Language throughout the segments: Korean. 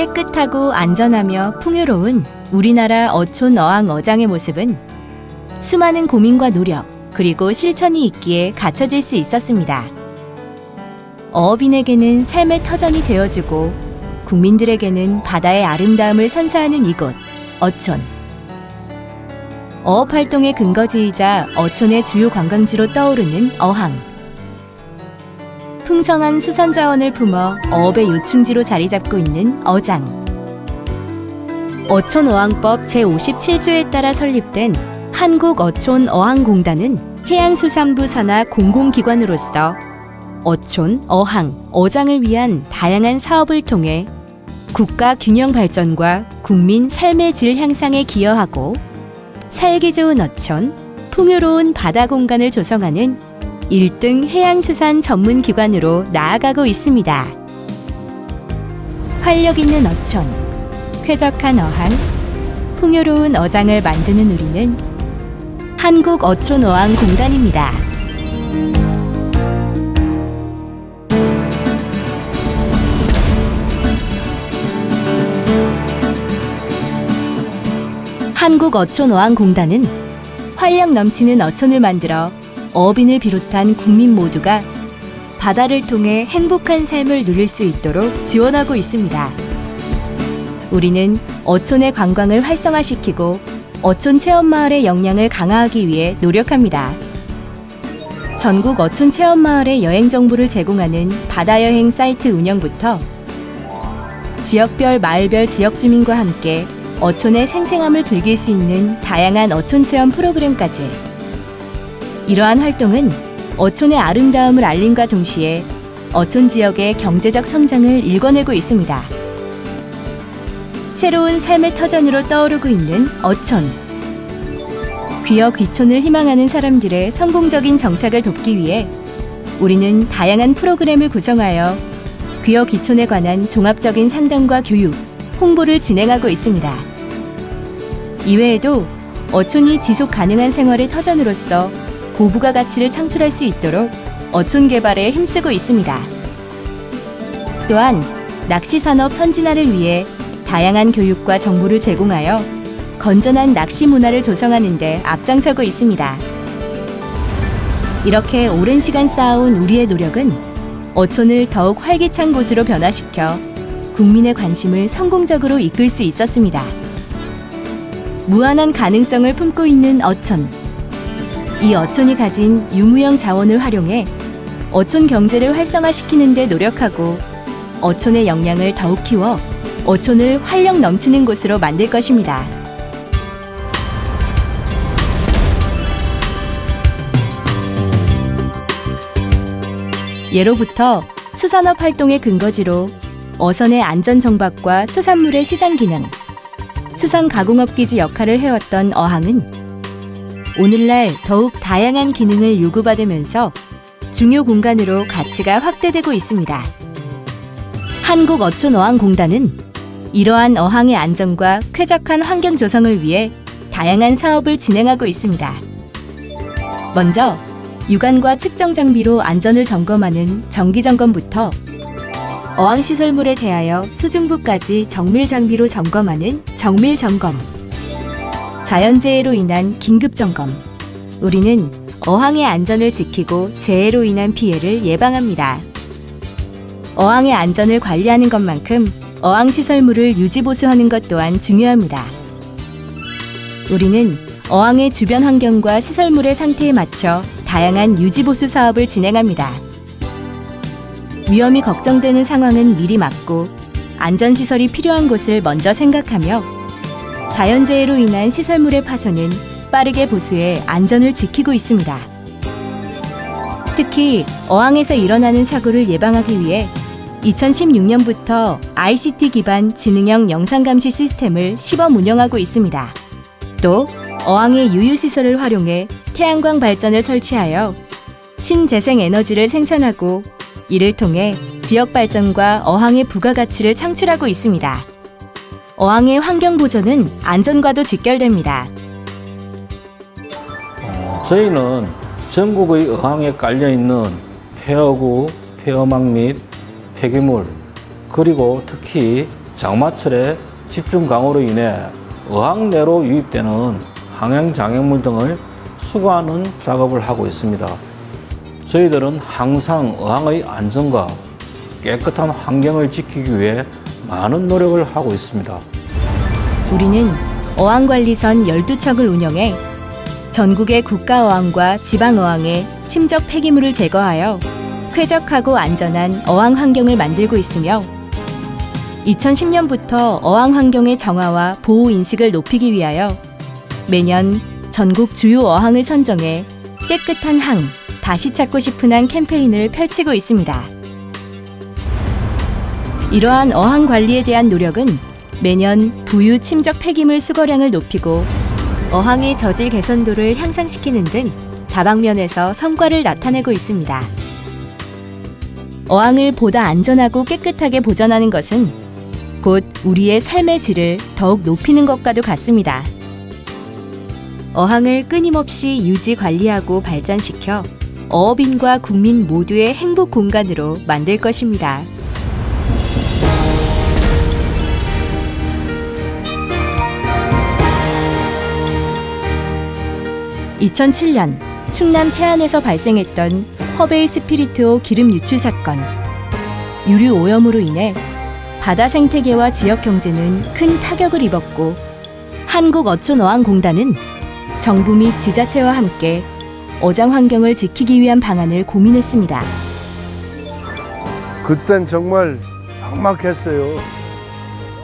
깨끗하고 안전하며 풍요로운 우리나라 어촌 어항 어장의 모습은 수많은 고민과 노력 그리고 실천이 있기에 갖춰질 수 있었습니다. 어업인에게는 삶의 터전이 되어주고 국민들에게는 바다의 아름다움을 선사하는 이곳 어촌. 어업 활동의 근거지이자 어촌의 주요 관광지로 떠오르는 어항. 풍성한 수산 자원을 품어 어업의 요충지로 자리 잡고 있는 어장. 어촌 어항법 제57조에 따라 설립된 한국 어촌 어항공단은 해양수산부 산하 공공기관으로서 어촌, 어항, 어장을 위한 다양한 사업을 통해 국가 균형 발전과 국민 삶의 질 향상에 기여하고 살기 좋은 어촌, 풍요로운 바다 공간을 조성하는 1등 해양수산 전문 기관으로 나아가고 있습니다. 활력 있는 어촌, 쾌적한 어항, 풍요로운 어장을 만드는 우리는 한국 어촌 어항 공단입니다. 한국 어촌 어항 공단은 활력 넘치는 어촌을 만들어 어업인을 비롯한 국민 모두가 바다를 통해 행복한 삶을 누릴 수 있도록 지원하고 있습니다. 우리는 어촌의 관광을 활성화시키고 어촌 체험마을의 역량을 강화하기 위해 노력합니다. 전국 어촌 체험마을의 여행 정보를 제공하는 바다여행 사이트 운영부터 지역별 마을별 지역 주민과 함께 어촌의 생생함을 즐길 수 있는 다양한 어촌 체험 프로그램까지 이러한 활동은 어촌의 아름다움을 알림과 동시에 어촌 지역의 경제적 성장을 일궈내고 있습니다. 새로운 삶의 터전으로 떠오르고 있는 어촌. 귀여 귀촌을 희망하는 사람들의 성공적인 정착을 돕기 위해 우리는 다양한 프로그램을 구성하여 귀여 귀촌에 관한 종합적인 상담과 교육, 홍보를 진행하고 있습니다. 이외에도 어촌이 지속 가능한 생활의 터전으로서 고부가 가치를 창출할 수 있도록 어촌 개발에 힘쓰고 있습니다. 또한 낚시 산업 선진화를 위해 다양한 교육과 정보를 제공하여 건전한 낚시 문화를 조성하는 데 앞장서고 있습니다. 이렇게 오랜 시간 쌓아온 우리의 노력은 어촌을 더욱 활기찬 곳으로 변화시켜 국민의 관심을 성공적으로 이끌 수 있었습니다. 무한한 가능성을 품고 있는 어촌. 이 어촌이 가진 유무형 자원을 활용해 어촌 경제를 활성화시키는 데 노력하고 어촌의 역량을 더욱 키워 어촌을 활력 넘치는 곳으로 만들 것입니다. 예로부터 수산업 활동의 근거지로 어선의 안전 정박과 수산물의 시장 기능, 수산 가공업 기지 역할을 해왔던 어항은 오늘날 더욱 다양한 기능을 요구받으면서 중요 공간으로 가치가 확대되고 있습니다. 한국어촌어항공단은 이러한 어항의 안전과 쾌적한 환경 조성을 위해 다양한 사업을 진행하고 있습니다. 먼저 유관과 측정 장비로 안전을 점검하는 정기 점검부터 어항 시설물에 대하여 수중부까지 정밀 장비로 점검하는 정밀 점검. 자연재해로 인한 긴급 점검. 우리는 어항의 안전을 지키고 재해로 인한 피해를 예방합니다. 어항의 안전을 관리하는 것만큼 어항 시설물을 유지 보수하는 것 또한 중요합니다. 우리는 어항의 주변 환경과 시설물의 상태에 맞춰 다양한 유지 보수 사업을 진행합니다. 위험이 걱정되는 상황은 미리 막고 안전 시설이 필요한 곳을 먼저 생각하며 자연재해로 인한 시설물의 파손은 빠르게 보수해 안전을 지키고 있습니다. 특히 어항에서 일어나는 사고를 예방하기 위해 2016년부터 ICT 기반 지능형 영상 감시 시스템을 시범 운영하고 있습니다. 또 어항의 유유 시설을 활용해 태양광 발전을 설치하여 신재생 에너지를 생산하고 이를 통해 지역 발전과 어항의 부가가치를 창출하고 있습니다. 어항의 환경 보전은 안전과도 직결됩니다. 저희는 전국의 어항에 깔려 있는 폐허구, 폐허망 및 폐기물, 그리고 특히 장마철에 집중 강우로 인해 어항 내로 유입되는 항행 장애물 등을 수거하는 작업을 하고 있습니다. 저희들은 항상 어항의 안전과 깨끗한 환경을 지키기 위해 많은 노력을 하고 있습니다. 우리는 어항관리선 12척을 운영해 전국의 국가어항과 지방어항에 침적 폐기물을 제거하여 쾌적하고 안전한 어항 환경을 만들고 있으며 2010년부터 어항 환경의 정화와 보호 인식을 높이기 위하여 매년 전국 주요 어항을 선정해 깨끗한 항, 다시 찾고 싶은 항 캠페인을 펼치고 있습니다. 이러한 어항 관리에 대한 노력은 매년 부유 침적 폐기물 수거량을 높이고 어항의 저질 개선도를 향상시키는 등 다방면에서 성과를 나타내고 있습니다. 어항을 보다 안전하고 깨끗하게 보존하는 것은 곧 우리의 삶의 질을 더욱 높이는 것과도 같습니다. 어항을 끊임없이 유지 관리하고 발전시켜 어업인과 국민 모두의 행복 공간으로 만들 것입니다. (2007년) 충남 태안에서 발생했던 허베이 스피리트호 기름 유출 사건 유류 오염으로 인해 바다 생태계와 지역 경제는 큰 타격을 입었고 한국 어촌어항공단은 정부 및 지자체와 함께 어장 환경을 지키기 위한 방안을 고민했습니다. 그땐 정말 막막했어요.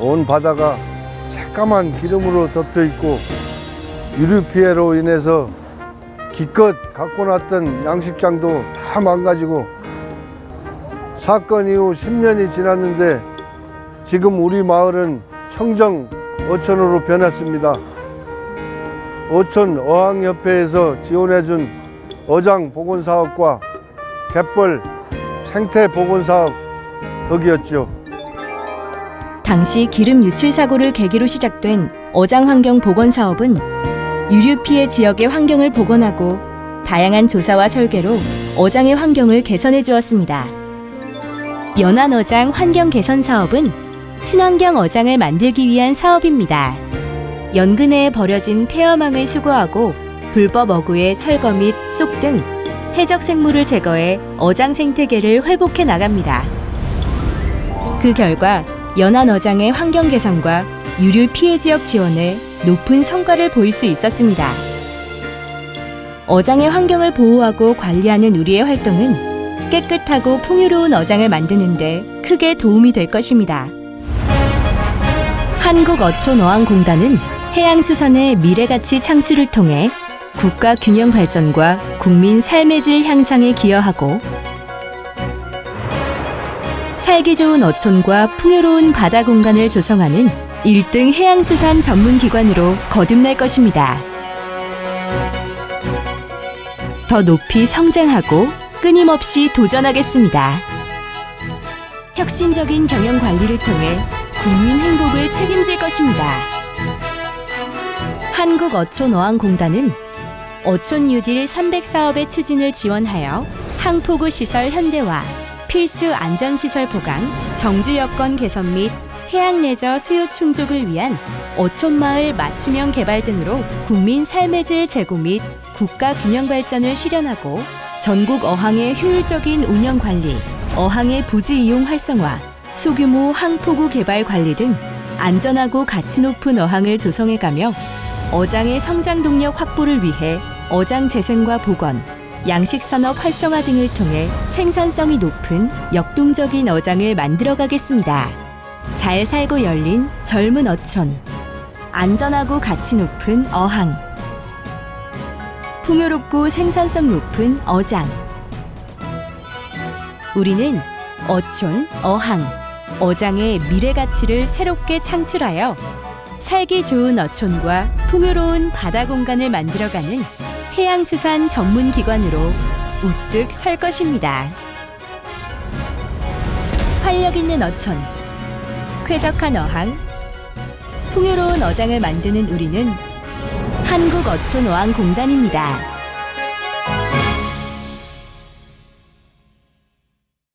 온 바다가 새까만 기름으로 덮여 있고 유류 피해로 인해서 기껏 갖고 놨던 양식장도 다 망가지고 사건 이후 10년이 지났는데 지금 우리 마을은 청정 어촌으로 변했습니다. 어촌 어항협회에서 지원해준 어장 복원 사업과 갯벌 생태 복원 사업 덕이었죠. 당시 기름 유출 사고를 계기로 시작된 어장 환경 복원 사업은 유류 피해 지역의 환경을 복원하고 다양한 조사와 설계로 어장의 환경을 개선해 주었습니다. 연안 어장 환경 개선 사업은 친환경 어장을 만들기 위한 사업입니다. 연근해에 버려진 폐어망을 수거하고 불법 어구의 철거 및 쏙 등 해적 생물을 제거해 어장 생태계를 회복해 나갑니다. 그 결과 연안 어장의 환경 개선과 유류 피해 지역 지원에 높은 성과를 보일 수 있었습니다. 어장의 환경을 보호하고 관리하는 우리의 활동은 깨끗하고 풍요로운 어장을 만드는데 크게 도움이 될 것입니다. 한국어촌어항공단은 해양수산의 미래가치 창출을 통해 국가 균형 발전과 국민 삶의 질 향상에 기여하고 살기 좋은 어촌과 풍요로운 바다 공간을 조성하는 1등 해양수산 전문 기관으로 거듭날 것입니다. 더 높이 성장하고 끊임없이 도전하겠습니다. 혁신적인 경영 관리를 통해 국민 행복을 책임질 것입니다. 한국어촌어항공단은 어촌 뉴딜 300 사업의 추진을 지원하여 항포구 시설 현대화, 필수 안전시설 보강, 정주 여건 개선 및 해양 레저 수요 충족을 위한 어촌마을 맞춤형 개발 등으로 국민 삶의 질 제고 및 국가 균형 발전을 실현하고 전국 어항의 효율적인 운영 관리, 어항의 부지 이용 활성화, 소규모 항포구 개발 관리 등 안전하고 가치 높은 어항을 조성해가며 어장의 성장 동력 확보를 위해 어장 재생과 복원, 양식 산업 활성화 등을 통해 생산성이 높은 역동적인 어장을 만들어 가겠습니다. 잘 살고 열린 젊은 어촌, 안전하고 가치 높은 어항, 풍요롭고 생산성 높은 어장. 우리는 어촌, 어항, 어장의 미래 가치를 새롭게 창출하여 살기 좋은 어촌과 풍요로운 바다 공간을 만들어가는 해양수산 전문 기관으로 우뚝 설 것입니다. 활력 있는 어촌, 쾌적한 어항, 풍요로운 어장을 만드는 우리는 한국어촌어항공단입니다.